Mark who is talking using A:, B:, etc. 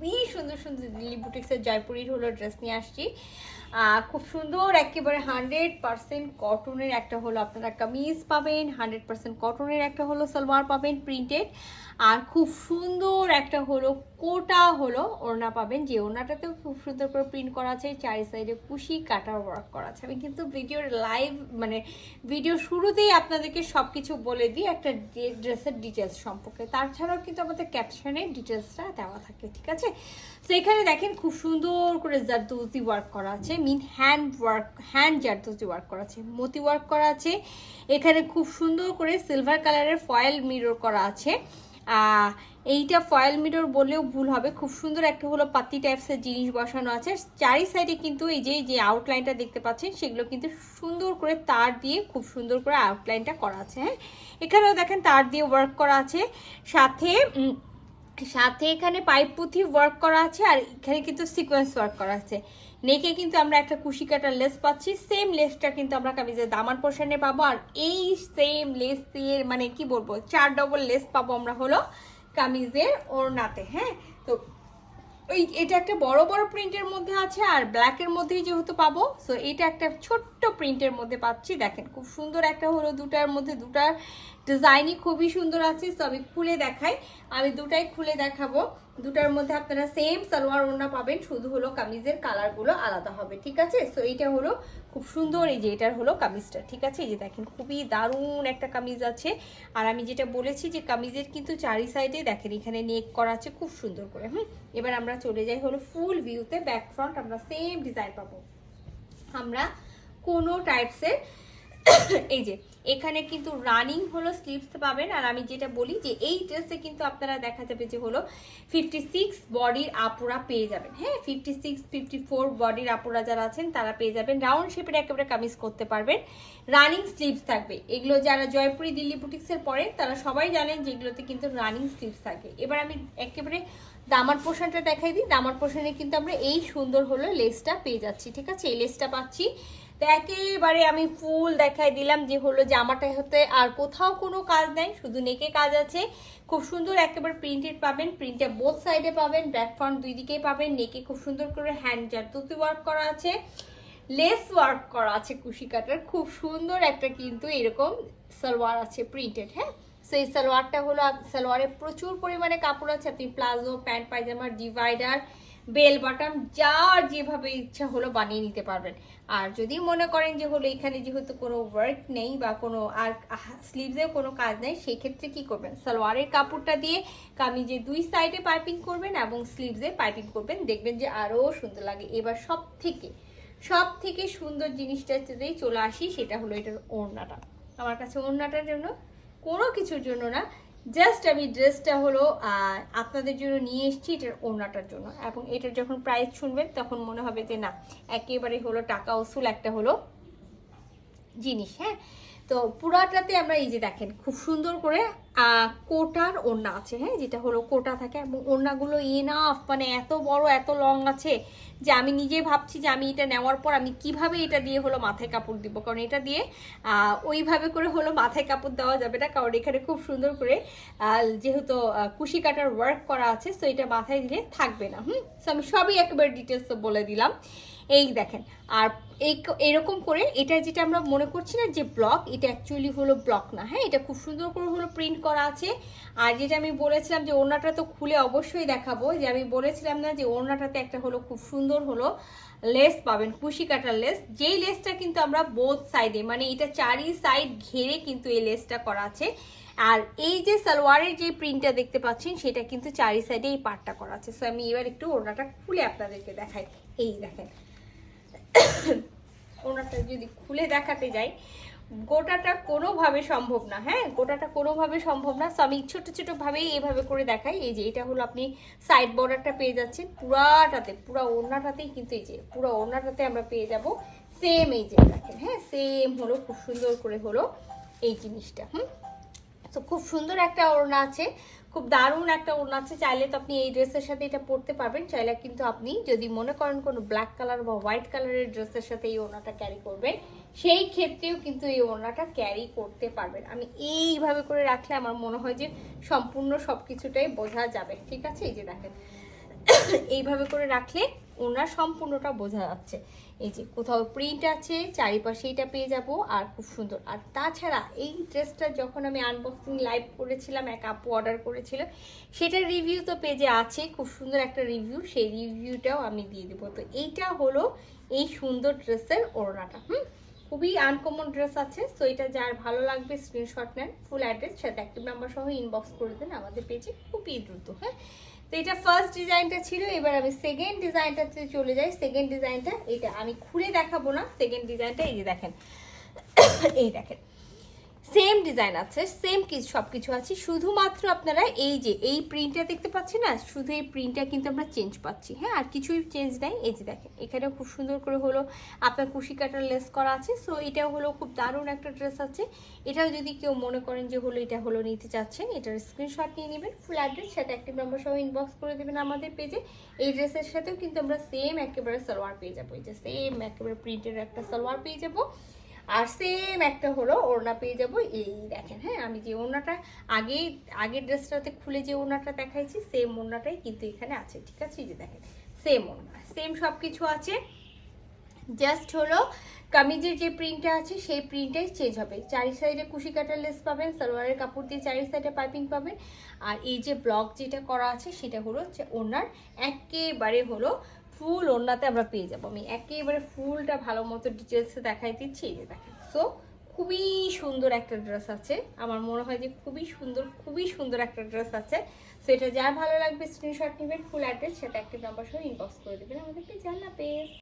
A: খুবই সুন্দর সুন্দর দিল্লি বুটিক্সের জয়পুরির হলো ড্রেস নিয়ে আসছি। খুব সুন্দর, একেবারে হান্ড্রেড পার্সেন্ট কটনের একটা হলো আপনারা কামিজ পাবেন হান্ড্রেড পার্সেন্ট কটনের একটা হলো সালোয়ার পাবেন প্রিন্টেড আর খুব সুন্দর একটা হলো কোটা হলো ওড়না পাবেন, যে ওড়নাটাতেও খুব সুন্দর করে প্রিন্ট করা আছে, চারি সাইডে কুশি কাটা ওয়ার্ক করা আছে। আমি কিন্তু ভিডিওর লাইভ মানে ভিডিও শুরুতেই আপনাদেরকে সব কিছু বলে দিই একটা ড্রেসের ডিটেলস সম্পর্কে। তাছাড়াও কিন্তু আমাদের ক্যাপশনে ডিটেলসটা দেওয়া থাকে, ঠিক আছে? তো এখানে দেখেন খুব সুন্দর করে জারদৌজি ওয়ার্ক করা আছে mean hand work hand zardozi work করা আছে, মতি ওয়ার্ক করা আছে। এখানে খুব সুন্দর করে সিলভার কালারের ফয়েল মিরর করা আছে। এইটা ফয়েল মিরর বললেও ভুল হবে, খুব সুন্দর একটা হলো পাতি টাইপসের জিনিস বসানো আছে। চারি সাইডে কিন্তু এই যে যে আউটলাইনটা দেখতে পাচ্ছেন, সেগুলো কিন্তু সুন্দর করে তার দিয়ে খুব সুন্দর করে আউটলাইনটা করা আছে হ্যাঁ। এখানেও দেখেন তার দিয়ে ওয়ার্ক করা আছে। সাথে সাথে এখানে পাইপ পুঁথি ওয়ার্ক করা আছে আর এখানে কিন্তু সিকোয়েন্স ওয়ার্ক করা আছে। নেকে কিন্তু আমরা একটা কুশি কাটার লেস পাচ্ছি সেম লেসটা কিন্তু আমরা কামিজের দামান পোর্শনে পাবো। আর এই সেম লেস দিয়ে মানে কি বলব? চার ডবল লেস পাবো আমরা হলো কামিজের ওড়নাতে হ্যাঁ? তো ওই এটা একটা বড় বড় প্রিন্টের মধ্যে আছে আর ব্ল্যাকের মধ্যেই যেহেতু পাবো সো এটা একটা ছোট্ট প্রিন্টের মধ্যে পাচ্ছি। দেখেন, খুব সুন্দর একটা হলো দুটার মধ্যে দুটার ডিজাইনই খুবই সুন্দর আছে, সো আমি খুলে দেখাই। আমি দুটাই খুলে দেখাবো। দুটার মধ্যে আপনারা সেম সালোয়ার ওড়না পাবেন, শুধু হলো কামিজের কালারগুলো আলাদা হবে, ঠিক আছে? সো এইটা হলো খুব সুন্দর, এই যে এটার হলো কামিজটা, ঠিক আছে? এই যে দেখেন, খুবই দারুণ একটা কামিজ আছে। আর আমি যেটা বলেছি যে কামিজের কিন্তু চারি সাইডে দেখেন, এখানে নেক করা আছে, খুব সুন্দর করে, হুম? এবার আমরা চলে যাই হলো ফুল ভিউতে ব্যাক ফ্রন্ট আমরা সেম ডিজাইন পাবো। আমরা কোনো টাইপসের এই যে, এখানে কিন্তু রানিং হলো স্লিভস পাবেন, আর আমি যেটা বলি যে এই ড্রেসে কিন্তু আপনারা দেখা যাবে যে হলো ফিফটি সিক্স বডির আপুরা পেয়ে যাবেন হ্যাঁ? ফিফটি সিক্স ফিফটি ফোর বডির আপুরা যারা আছেন, তারা পেয়ে যাবেন। রাউন্ড শেপের একেবারে কামিজ করতে পারবেন। রানিং স্লিভস থাকবে। এগুলো যারা জয়পুরি, দিল্লি বুটিক্সের পরে, তারা সবাই জানেন যে এগুলোতে কিন্তু রানিং স্লিভস থাকে। এবার আমি একেবারে দামার পোর্শনটা দেখাই দিই। দামার পোর্শনে কিন্তু আমরা এই সুন্দর হলো লেসটা পেয়ে যাচ্ছি, ঠিক আছে? এই লেসটা পাচ্ছি তো একেবারে আমি ফুল দেখাই দিলাম যে হলো জামাটা হতে আর কোথাও কোনো কাজ নেই, শুধু নেকে কাজ আছে। খুব সুন্দর একেবারে প্রিন্টেড পাবেন প্রিন্টে বোথ সাইডে পাবেন ব্যাক ফ্রন্ট দুই দিকেই পাবেন, নেকে খুব সুন্দর করে হ্যান্ড জারতুতি ওয়ার্ক করা আছে লেস ওয়ার্ক করা আছে কুশি কাটার। খুব সুন্দর একটা কিন্তু এরকম সালোয়ার আছে প্রিন্টেড হ্যাঁ? সো এই সালোয়ারটা হলো, সালোয়ারে প্রচুর পরিমাণে কাপড় আছে। আপনি প্লাজো, প্যান্ট, পায়জামা ডিভাইডার বেল বাটন যার যেভাবে ইচ্ছা হলো বানিয়ে নিতে পারবেন। আর যদি মনে করেন যে হলো এখানে যেহেতু কোনো ওয়ার্ক নেই বা কোনো আর স্লিভসেও কোনো কাজ নেই সেই ক্ষেত্রে কি করবেন? সালোয়ারের কাপড়টা দিয়ে কামিজে দুই সাইডে পাইপিং করবেন এবং স্লিভসে পাইপিং করবেন। দেখবেন যে আরও সুন্দর লাগে। এবার সব থেকে সব থেকে সুন্দর জিনিসটা যদি চলে আসি, সেটা হলো এটার ওড়নাটা। আমার কাছে ওড়নাটার জন্য কোনো কিছুর জন্য না জাস্ট আমি ড্রেসটা হলো আপনাদের জন্য নিয়ে এসেছি এটার ওনাটার জন্য। এবং এটার যখন প্রাইস শুনবেন, তখন মনে হবে যে না, একেবারে হলো টাকা ওসুল একটা হলো জিনিস হ্যাঁ? তো পুরাটাতে আমরা এই যে দেখেন, খুব সুন্দর করে কোটার ওড়না আছে হ্যাঁ যেটা হলো কোটা থাকে, এবং ওড়নাগুলো এনাফ মানে এত বড়, এত লং আছে যে আমি নিজে ভাবছি যে আমি এটা নেওয়ার পর আমি কীভাবে এটা দিয়ে হলো মাথায় কাপড় দিব। কারণ এটা দিয়ে ওইভাবে করে হলো মাথায় কাপড় দেওয়া যাবে না, কারণ এখানে খুব সুন্দর করে যেহেতু কুশি কাটার ওয়ার্ক করা আছে সো এটা মাথায় দিলে থাকবে না, হুম? সো আমি সবই একেবারে ডিটেলস বলে দিলাম। এই দেখেন, আর এই এরকম করে এটা যেটা আমরা মনে করছি না যে ব্লক এটা অ্যাকচুয়ালি হলো ব্লক না হ্যাঁ? এটা খুব সুন্দর করে হলো প্রিন্ট করা আছে। আর যেটা আমি বলেছিলাম যে ওড়নাটা তো খুলে অবশ্যই দেখাবো, যে আমি বলেছিলাম না যে ওড়নাটাতে একটা হলো খুব সুন্দর হলো লেস পাবেন, কুশি কাটার লেস যেই লেসটা কিন্তু আমরা বোথ সাইডে মানে এটা চারি সাইড ঘেরে কিন্তু এই লেসটা করা আছে। আর এই যে সালোয়ারের যে প্রিন্টটা দেখতে পাচ্ছেন, সেটা কিন্তু চারি সাইডে এই পার্টটা করা আছে। সো আমি এবার একটু ওড়নাটা খুলে আপনাদেরকে দেখাই। এই দেখেন ওনাটা যদি খুলে দেখাতে যাই, গোটাটা কোনোভাবে সম্ভব না হ্যাঁ? গোটাটা কোনোভাবে সম্ভব না। সো আমি ছোট ছোট ভাবেই এইভাবে করে দেখাই। এই যে, এটা হলো আপনি সাইড বর্ডারটা পেয়ে যাচ্ছেন। পুরাটাতে, পুরা ওড়নাটাতেই কিন্তু এই যে, পুরো ওড়নাটাতে আমরা পেয়ে যাব। সেম এই যে, দেখেন হ্যাঁ? সেম হলো, খুব সুন্দর করে হলো এই জিনিসটা, হুম? তো খুব সুন্দর একটা ওড়না আছে। খুব দারুণ একটা ওড়না আছে। চাইলে তো আপনি এই ড্রেসের সাথে এটা পরতে পারবেন। চাইলে কিন্তু আপনি যদি মনে করেন কোনো ব্ল্যাক কালার বা হোয়াইট কালারের ড্রেসের সাথে এই ওড়নাটা ক্যারি করবেন, সেই ক্ষেত্রেও কিন্তু এই ওড়নাটা ক্যারি করতে পারবেন। আমি এইভাবে করে রাখলে আমার মনে হয় যে সম্পূর্ণ সব কিছুটাই বোঝা যাবে। ঠিক আছে? এই যে দেখেন। এইভাবে করে রাখলে ওনার সম্পূর্ণটা বোঝা যাচ্ছে। এই যে কোথাও প্রিন্ট আছে চারিপাশে এটা পেয়ে যাব, আর খুব সুন্দর। আর তাছাড়া এই ড্রেসটা যখন আমি আনবক্সিং লাইভ করেছিলাম, এক আপু অর্ডার করেছিল, সেটার রিভিউ তো পেজে আছে, খুব সুন্দর একটা রিভিউ সেই রিভিউটাও আমি দিয়ে দেবো। তো এইটা হলো এই সুন্দর ড্রেসের ওড়নাটা, হুম? খুবই আনকমন ড্রেস আছে সো এটা যার ভালো লাগবে স্ক্রিনশট নেন ফুল অ্যাড্রেস সাথে অ্যাক্টিভ নাম্বার সহ ইনবক্স করে দেন আমাদের পেজে খুবই দ্রুত হ্যাঁ? তো এটা ফার্স্ট ডিজাইনটা ছিল, এবার আমি সেকেন্ড ডিজাইনটাতে চলে যাই। সেকেন্ড ডিজাইনটা এটা আমি খুলে দেখাবো না। সেকেন্ড ডিজাইনটা এই যে দেখেন। এই দেখেন। সেম ডিজাইন আছে সেম কিছু সব কিছু আছে। শুধুমাত্র আপনারা এই যে, এই প্রিন্টটা দেখতে পাচ্ছেন না শুধু এই প্রিন্টটা কিন্তু আমরা চেঞ্জ পাচ্ছি। হ্যাঁ আর কিছুই চেঞ্জ নাই। এই যে দেখেন এখানে খুব সুন্দর করে হলো আপনার কুশি কাটার লেস করা আছে। সো এটাও হলো খুব দারুণ একটা ড্রেস আছে। এটাও যদি কেউ মনে করেন যে হলো এটা হলো নিতে চাচ্ছেন, এটার স্ক্রিনশট নিয়ে নেবেন ফুল অ্যাড্রেস সাথে একটি নাম্বার সহ ইনবক্স করে দেবেন আমাদের পেজে এই ড্রেসের সাথেও কিন্তু আমরা সেম একেবারে সালোয়ার পেয়ে যাব। এই যে সেম একেবারে প্রিন্টের একটা সালোয়ার পেয়ে যাব। আর সেম একটা হলো ওড়না পেয়ে যাব। এই দেখেন হ্যাঁ আমি যে ওড়নাটা আগে, আগের ড্রেসটাতে খুলে যে ওড়নাটা দেখাইছি সেম ওড়নাটাই কিন্তু এখানে আছে, ঠিক আছে? যে দেখেন সেম ওড়না সেম সব কিছু আছে। জাস্ট হলো কামিজের যে প্রিন্টটা আছে, সেই প্রিন্টটাই চেঞ্জ হবে। চারি সাইডে কুশি কাটার লেস পাবেন, সালোয়ারের কাপড় দিয়ে চারি সাইডে পাইপিং পাবেন। আর এই যে ব্লক যেটা করা আছে, সেটা হলো ওনার একেবারে হলো ফুল ওড়নাতে আমরা পেয়ে যাব। আমি একেবারে ফুলটা ভালো মতো ডিটেলসে দেখাই দিচ্ছি, এই যে দেখেন। সো খুবই সুন্দর একটা ড্রেস আছে। আমার মনে হয় যে খুবই সুন্দর খুবই সুন্দর একটা ড্রেস আছে। সো এটা যার ভালো লাগবে স্ক্রিনশট নেবেন ফুল অ্যাড্রেস সেটা একটা নাম্বার সহ ইনবক্স করে দেবেন। আমাদেরকে পেজ